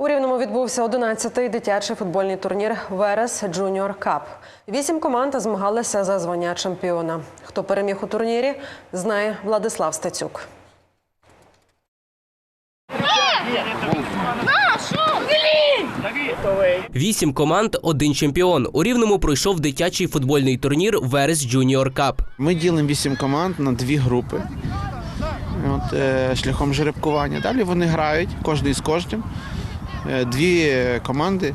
У Рівному відбувся 11-й дитячий футбольний турнір Верес Джуніор Кап. Вісім команд змагалися за звання чемпіона. Хто переміг у турнірі, знає Владислав Стецюк. Вісім команд, один чемпіон. У Рівному пройшов дитячий футбольний турнір Верес Джуніор Кап. Ми ділимо вісім команд на дві групи от, е, шляхом жеребкування. Далі вони грають кожен з кожним. Е, Дві команди,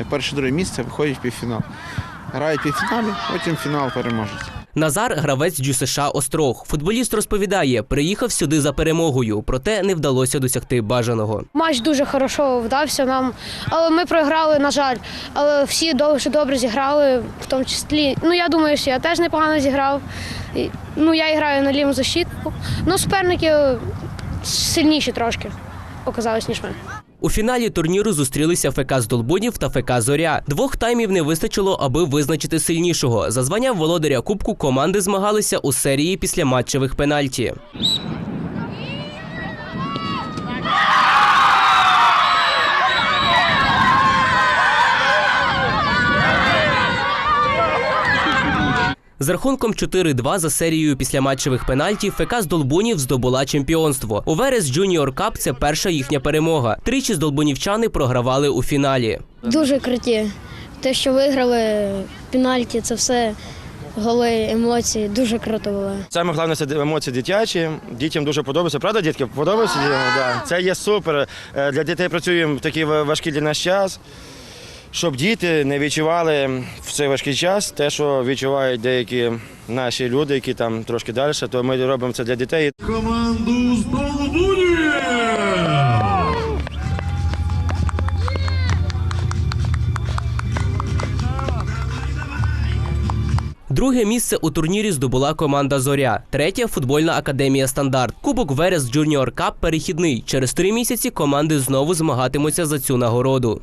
е, перше друге місце, виходять в півфінал. Грають в півфіналі, потім фінал переможуть. Назар гравець ДЮСШ Острог. Футболіст розповідає, приїхав сюди за перемогою, проте не вдалося досягти бажаного. Матч дуже хорошо вдався нам, але ми програли, на жаль. Але всі дуже добре зіграли, в тому числі. Ну я думаю, що я теж непогано зіграв. Ну я граю на ліву защитку. Ну, суперники сильніші трошки оказались, ніж ми. У фіналі турніру зустрілися ФК з Долбунів та ФК Зоря. Двох таймів не вистачило, аби визначити сильнішого. За звання володаря Кубку команди змагалися у серії після матчевих пенальті. З рахунком 4-2 за серією після матчевих пенальті ФК з Долбунів здобула чемпіонство. У Верес Джуніор Кап це перша їхня перемога. Тричі з долбунівчани програвали у фіналі. Дуже круті. Те, що виграли пенальті, це все голи, емоції. Дуже круто було. Саме головне це емоції дитячі. Дітям дуже подобається. Правда, дітки? Подобається? Да. Це є супер. Е, Для дітей працюємо в такий ва- важкий для нас час, щоб діти не відчували в цей важкий час те, що відчувають деякі наші люди, які там трошки далі. То ми робимо це для дітей. команду з Друге місце у турнірі здобула команда Зоря. Третя футбольна академія Стандарт. Кубок Верес Джуніор Кап перехідний. Через три місяці команди знову змагатимуться за цю нагороду.